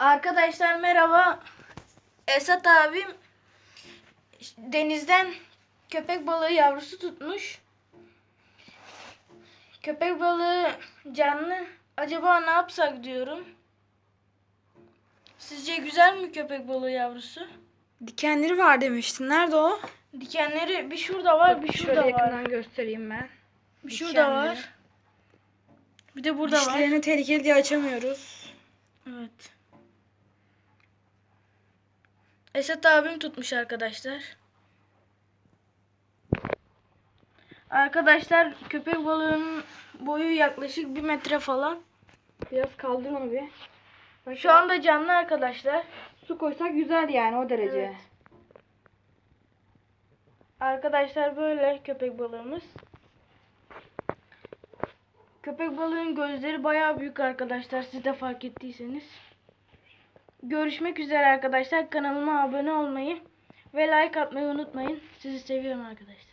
Arkadaşlar merhaba. Esat abim denizden köpek balığı yavrusu tutmuş. Köpek balığı canlı. Acaba ne yapsak diyorum. Sizce güzel mi köpek balığı yavrusu? Dikenleri var demiştin. Nerede o? Dikenleri bir şurada var, bir şurada Şöyle var. yakından göstereyim ben. Bir şurada dikenleri. var. Bir de burada var. Dişlerini tehlikeli diye açamıyoruz. Evet. Esat abim tutmuş arkadaşlar. Arkadaşlar köpek balığının boyu yaklaşık bir metre falan. Biraz kaldır onu bir. Bak Şu anda canlı arkadaşlar. su koysak güzel yani o derece. Evet. Arkadaşlar böyle köpek balığımız. Köpek balığın gözleri bayağı büyük arkadaşlar. Siz de fark ettiyseniz. Görüşmek üzere arkadaşlar. Kanalıma abone olmayı ve like atmayı unutmayın. Sizi seviyorum arkadaşlar.